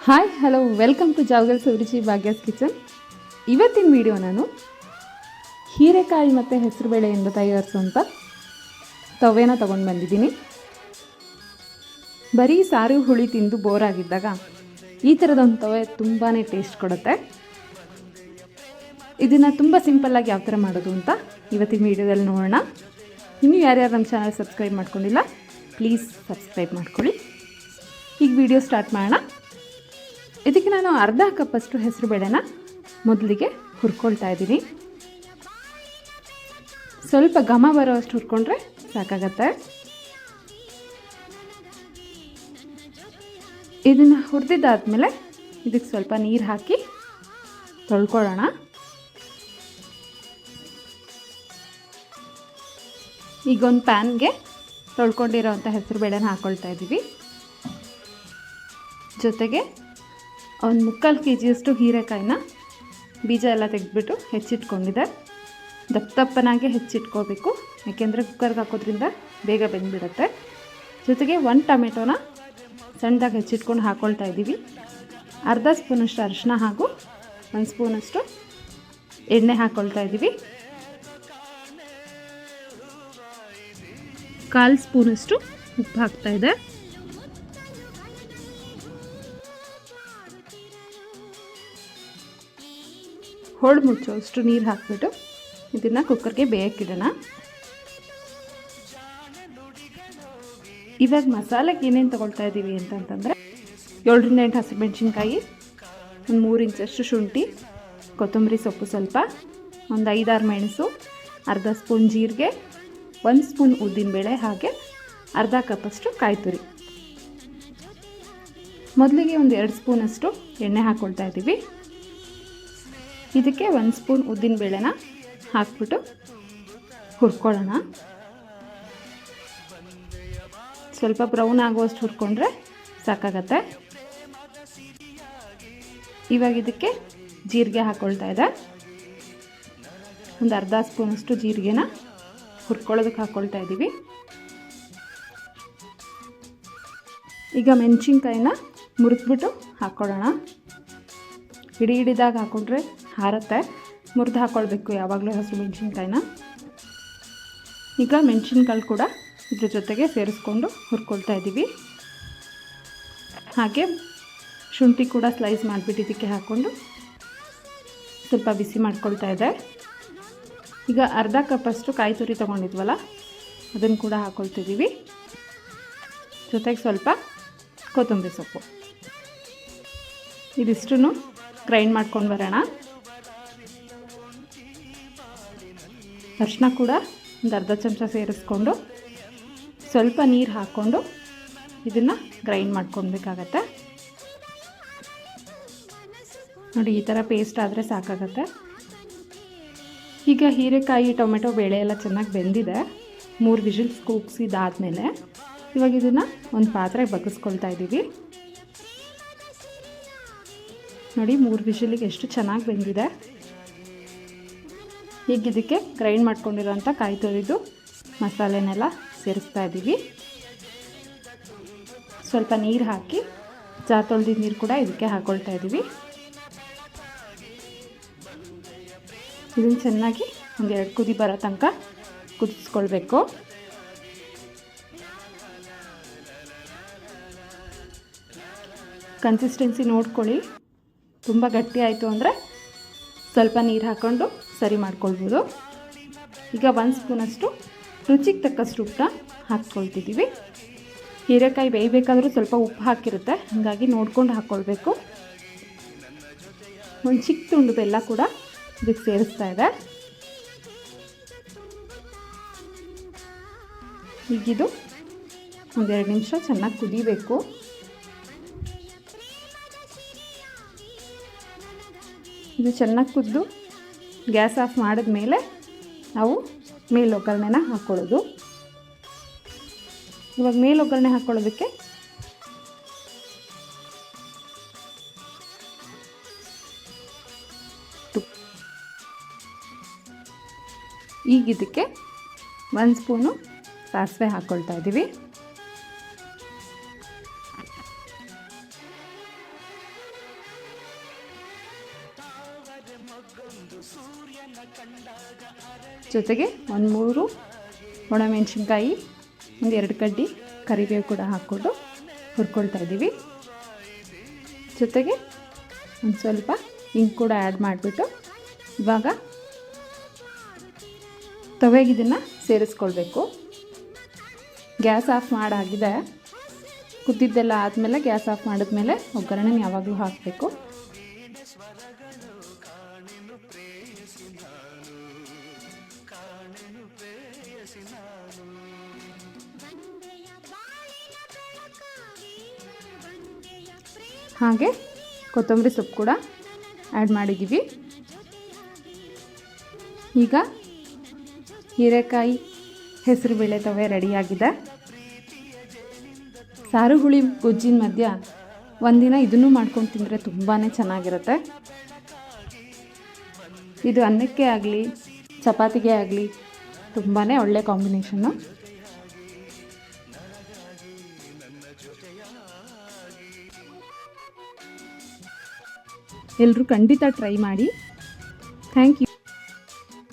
Hi hello welcome to Javagal Suruchi Bhagya's kitchen ಇವತ್ತಿನ video ನಾನು ಹೀರೆಕಾಯಿ ಮತ್ತು ಹೆಸರುಬೇಳೆಯಿಂದ ತಯಾರಿಸುವಂಥ ತವೆನ ತೊಗೊಂಡು ಬಂದಿದ್ದೀನಿ ಬರೀ ಸಾರು ಹುಳಿ ತಿಂದು ಬೋರ್ ಆಗಿದ್ದಾಗ ಈ ಥರದೊಂದು ತವೆ ತುಂಬಾ ಟೇಸ್ಟ್ ಕೊಡುತ್ತೆ ಇದನ್ನು ತುಂಬ ಸಿಂಪಲ್ಲಾಗಿ ಯಾವ ಥರ ಮಾಡೋದು ಅಂತ ಇವತ್ತಿನ ವಿಡಿಯೋದಲ್ಲಿ ನೋಡೋಣ ಇನ್ನೂ ಯಾರ್ಯಾರು ನಮ್ಮ ಚಾನಲ್ ಸಬ್ಸ್ಕ್ರೈಬ್ ಮಾಡ್ಕೊಂಡಿಲ್ಲ ಪ್ಲೀಸ್ ಸಬ್ಸ್ಕ್ರೈಬ್ ಮಾಡ್ಕೊಳ್ಳಿ ಈಗ ವಿಡಿಯೋ ಸ್ಟಾರ್ಟ್ ಮಾಡೋಣ ಇದಕ್ಕೆ ನಾನು ಅರ್ಧ ಕಪ್ಪಷ್ಟು ಹೆಸರು ಬೇಳೆನ ಮೊದಲಿಗೆ ಹುರ್ಕೊಳ್ತಾ ಇದ್ದೀನಿ. ಸ್ವಲ್ಪ ಘಮ ಬರೋ ಅಷ್ಟು ಹುರ್ಕೊಂಡ್ರೆ ಸಾಕಾಗತ್ತೆ. ಇದನ್ನು ಹುರಿದಿದ್ದಾದ್ಮೇಲೆ ಇದಕ್ಕೆ ಸ್ವಲ್ಪ ನೀರು ಹಾಕಿ ತೊಳ್ಕೊಳ್ಳೋಣ. ಈಗ ಒಂದು ಪ್ಯಾನ್ಗೆ ತೊಳ್ಕೊಂಡಿರೋವಂಥ ಹೆಸರು ಬೇಳೆನ ಹಾಕ್ಕೊಳ್ತಾ ಇದ್ದೀವಿ. ಜೊತೆಗೆ ಒಂದು ಮುಕ್ಕಾಲು ಕೆ ಜಿಯಷ್ಟು ಹೀರೆಕಾಯಿನ ಬೀಜ ಎಲ್ಲ ತೆಗೆದ್ಬಿಟ್ಟು ಹೆಚ್ಚಿಟ್ಕೊಂಡಿದೆ. ದಪ್ಪ ದಪ್ಪನಾಗೆ ಹೆಚ್ಚಿಟ್ಕೋಬೇಕು ಯಾಕೆಂದರೆ ಕುಕ್ಕರ್ಗೆ ಹಾಕೋದ್ರಿಂದ ಬೇಗ ಬೆಂದ್ಬಿಡುತ್ತೆ. ಜೊತೆಗೆ ಒಂದು ಟೊಮೆಟೊನ ಸಣ್ಣದಾಗಿ ಹೆಚ್ಚಿಟ್ಕೊಂಡು ಹಾಕ್ಕೊಳ್ತಾ ಇದ್ದೀವಿ. ಅರ್ಧ ಸ್ಪೂನಷ್ಟು ಅರಿಶಿನ ಹಾಗೂ ಒಂದು ಸ್ಪೂನಷ್ಟು ಎಣ್ಣೆ ಹಾಕ್ಕೊಳ್ತಾ ಇದ್ದೀವಿ. ಕಾಲು ಸ್ಪೂನಷ್ಟು ಉಪ್ಪು ಹಾಕ್ತಾ ಹೋಳು ಮುಚ್ಚೋ, ಅಷ್ಟು ನೀರು ಹಾಕಿಬಿಟ್ಟು ಇದನ್ನು ಕುಕ್ಕರ್ಗೆ ಬೇಯಕ್ಕಿಡೋಣ. ಇವಾಗ ಮಸಾಲೆಗೆ ಏನೇನು ತೊಗೊಳ್ತಾ ಇದ್ದೀವಿ ಅಂತಂತಂದರೆ ಏಳರಿಂದ ಎಂಟು ಹಸಿಮೆಣ್ಸಿನ್ಕಾಯಿ ಒಂದು ಮೂರು ಇಂಚಷ್ಟು ಶುಂಠಿ, ಕೊತ್ತಂಬರಿ ಸೊಪ್ಪು ಸ್ವಲ್ಪ, ಒಂದು ಐದಾರು ಮೆಣಸು, ಅರ್ಧ ಸ್ಪೂನ್ ಜೀರಿಗೆ, ಒಂದು ಸ್ಪೂನ್ ಉದ್ದಿನಬೇಳೆ ಹಾಗೆ ಅರ್ಧ ಕಪ್ಪಷ್ಟು ಕಾಯಿ ತುರಿ ಮೊದಲಿಗೆ ಒಂದು ಎರಡು ಸ್ಪೂನಷ್ಟು ಎಣ್ಣೆ ಹಾಕ್ಕೊಳ್ತಾ ಇದ್ದೀವಿ ಇದಕ್ಕೆ ಒಂದು ಸ್ಪೂನ್ ಉದ್ದಿನ ಬೇಳೆನ ಹಾಕ್ಬಿಟ್ಟು ಹುರ್ಕೊಳ್ಳೋಣ. ಸ್ವಲ್ಪ ಬ್ರೌನ್ ಆಗುವಷ್ಟು ಹುರ್ಕೊಂಡ್ರೆ ಸಾಕಾಗತ್ತೆ. ಇವಾಗ ಇದಕ್ಕೆ ಜೀರಿಗೆ ಹಾಕ್ಕೊಳ್ತಾ ಇದೆ. ಒಂದು ಅರ್ಧ ಸ್ಪೂನಷ್ಟು ಜೀರಿಗೆನ ಹುರ್ಕೊಳ್ಳೋದಕ್ಕೆ ಹಾಕ್ಕೊಳ್ತಾ ಇದ್ದೀವಿ. ಈಗ ಮೆಣಸಿನ್ಕಾಯಿನ ಮುರಿದ್ಬಿಟ್ಟು ಹಾಕ್ಕೊಳ್ಳೋಣ. ಹಿಡಿ ಹಿಡಿದಾಗ ಹಾಕ್ಕೊಂಡ್ರೆ ಹಾರತ್ತೆ. ಮುರಿದು ಹಾಕ್ಕೊಳ್ಬೇಕು ಯಾವಾಗಲೂ ಹಸಿರು ಮೆಣಸಿನ್ಕಾಯಿನ. ಈಗ ಮೆಣಸಿನ್ಕಾಯಿ ಕೂಡ ಇದ್ರ ಜೊತೆಗೆ ಸೇರಿಸ್ಕೊಂಡು ಹುರ್ಕೊಳ್ತಾ ಇದ್ದೀವಿ ಹಾಗೆ ಶುಂಠಿ ಕೂಡ ಸ್ಲೈಸ್ ಮಾಡಿಬಿಟ್ಟು ಇದಕ್ಕೆ ಹಾಕ್ಕೊಂಡು ಸ್ವಲ್ಪ ಬಿಸಿ ಮಾಡ್ಕೊಳ್ತಾ ಇದೆ. ಈಗ ಅರ್ಧ ಕಪ್ಪಷ್ಟು ಕಾಯಿ ತುರಿ ತೊಗೊಂಡಿದ್ವಲ್ಲ ಅದನ್ನು ಕೂಡ ಹಾಕ್ಕೊಳ್ತಿದ್ದೀವಿ ಜೊತೆಗೆ ಸ್ವಲ್ಪ ಕೊತ್ತಂಬರಿ ಸೊಪ್ಪು. ಇದಿಷ್ಟು ಗ್ರೈಂಡ್ ಮಾಡ್ಕೊಂಡು ಬರೋಣ. ಅರಿಶಿನ ಕೂಡ ಒಂದು ಅರ್ಧ ಚಮಚ ಸೇರಿಸ್ಕೊಂಡು ಸ್ವಲ್ಪ ನೀರು ಹಾಕ್ಕೊಂಡು ಇದನ್ನು ಗ್ರೈಂಡ್ ಮಾಡ್ಕೊಳ್ಬೇಕಾಗತ್ತೆ. ನೋಡಿ, ಈ ಥರ ಪೇಸ್ಟ್ ಆದರೆ ಸಾಕಾಗತ್ತೆ. ಈಗ ಹೀರೆಕಾಯಿ, ಟೊಮೆಟೊ ಬೇಳೆ ಎಲ್ಲ ಚೆನ್ನಾಗಿ ಬೆಂದಿದೆ. ಮೂರು ವಿಷಿಲ್ಸ್ ಕೂಗ್ಸಿದಾದ್ಮೇಲೆ ಇವಾಗ ಇದನ್ನು ಒಂದು ಪಾತ್ರೆಗೆ ಬಗ್ಗಿಸ್ಕೊಳ್ತಾ ಇದ್ದೀವಿ. ನೋಡಿ, ಮೂರು ವಿಷಲಿಗೆ ಎಷ್ಟು ಚೆನ್ನಾಗಿ ಬೆಂದಿದೆ. ಈಗ ಇದಕ್ಕೆ ಗ್ರೈಂಡ್ ಮಾಡ್ಕೊಂಡಿರೋಂಥ ಕಾಯಿ ತುರಿದು ಮಸಾಲೆನೆಲ್ಲ ಸೇರಿಸ್ತಾ ಇದ್ದೀವಿ. ಸ್ವಲ್ಪ ನೀರು ಹಾಕಿ ಚಾ ತೊಳೆದಿದ್ದ ನೀರು ಕೂಡ ಇದಕ್ಕೆ ಹಾಕ್ಕೊಳ್ತಾ ಇದ್ದೀವಿ. ಇದನ್ನು ಚೆನ್ನಾಗಿ ಒಂದು ಎರಡು ಕುದಿ ಬರೋ ತನಕ ಕುದಿಸ್ಕೊಳ್ಬೇಕು. ಕನ್ಸಿಸ್ಟೆನ್ಸಿ ನೋಡ್ಕೊಳ್ಳಿ. ತುಂಬ ಗಟ್ಟಿ ಆಯಿತು ಅಂದರೆ ಸ್ವಲ್ಪ ನೀರು ಹಾಕ್ಕೊಂಡು ಸರಿ ಮಾಡ್ಕೊಳ್ಬೋದು. ಈಗ ಒಂದು ಸ್ಪೂನಷ್ಟು ರುಚಿಗೆ ತಕ್ಕಷ್ಟು ಉಪ್ಪನ್ನ ಹಾಕ್ಕೊಳ್ತಿದ್ದೀವಿ ಹೀರೆಕಾಯಿ ಬೇಯಬೇಕಾದ್ರೂ ಸ್ವಲ್ಪ ಉಪ್ಪು ಹಾಕಿರುತ್ತೆ, ಹಾಗಾಗಿ ನೋಡ್ಕೊಂಡು ಹಾಕ್ಕೊಳ್ಬೇಕು. ಒಂದು ಚಿಕ್ಕ ತುಂಡು ಬೆಲ್ಲ ಕೂಡ ಇದಕ್ಕೆ ಸೇರಿಸ್ತಾ ಇದೆ. ಈಗಿದು ಒಂದೆರಡು ನಿಮಿಷ ಚೆನ್ನಾಗಿ ಕುದಿಬೇಕು. ಇದು ಚೆನ್ನಾಗಿ ಕುದ್ದು ಗ್ಯಾಸ್ ಆಫ್ ಮಾಡಿದ ಮೇಲೆ ನಾವು ಮೇಲ್ ಒಗ್ಗರಣೆನ ಹಾಕ್ಕೊಳ್ಳೋದು. ಇವಾಗ ಮೇಲು ಒಗ್ಗರಣೆ ಹಾಕ್ಕೊಳ್ಳೋದಕ್ಕೆ ತುಪ್ಪ ಈಗ ಇದಕ್ಕೆ ಒಂದು ಸ್ಪೂನು ಸಾಸಿವೆ ಹಾಕ್ಕೊಳ್ತಾ ಇದ್ದೀವಿ ಜೊತೆಗೆ ಒಂದು ಮೂರು ಒಣಮೆಣಸಿನ್ಕಾಯಿ, ಒಂದು ಎರಡು ಕಡ್ಡಿ ಕರಿಬೇವು ಕೂಡ ಹಾಕ್ಕೊಂಡು ಹುರ್ಕೊಳ್ತಾ ಇದ್ದೀವಿ. ಜೊತೆಗೆ ಒಂದು ಸ್ವಲ್ಪ ಹಿಂಗೆ ಕೂಡ ಆ್ಯಡ್ ಮಾಡಿಬಿಟ್ಟು ಇವಾಗ ತವೆಗೆ ಇದನ್ನು ಸೇರಿಸ್ಕೊಳ್ಬೇಕು. Gas off ಮಾಡಾಗಿದೆ. ಕುದ್ದಿದ್ದೆಲ್ಲ ಆದಮೇಲೆ ಗ್ಯಾಸ್ ಆಫ್ ಮಾಡಿದ್ಮೇಲೆ ಒಗ್ಗರಣೆ ಯಾವಾಗಲೂ ಹಾಕಬೇಕು. ಹಾಗೆ ಕೊತ್ತಂಬರಿ ಸೊಪ್ಪು ಕೂಡ ಆ್ಯಡ್ ಮಾಡಿದ್ದೀವಿ. ಈಗ ಹೀರೆಕಾಯಿ ಹೆಸರು ಬೇಳೆ ತವೆ ರೆಡಿಯಾಗಿದೆ. ಸಾರು ಹುಳಿ ಗೊಜ್ಜಿನ ಮಧ್ಯ ಒಂದಿನ ಇದನ್ನು ಮಾಡ್ಕೊಂಡು ತಿಂದರೆ ತುಂಬಾ ಚೆನ್ನಾಗಿರುತ್ತೆ. ಇದು ಅನ್ನಕ್ಕೆ ಆಗಲಿ, ಚಪಾತಿಗೆ ಆಗಲಿ ತುಂಬಾ ಒಳ್ಳೆ ಕಾಂಬಿನೇಷನ್ನು. ಎಲ್ಲರೂ ಖಂಡಿತ ಟ್ರೈ ಮಾಡಿ. Thank you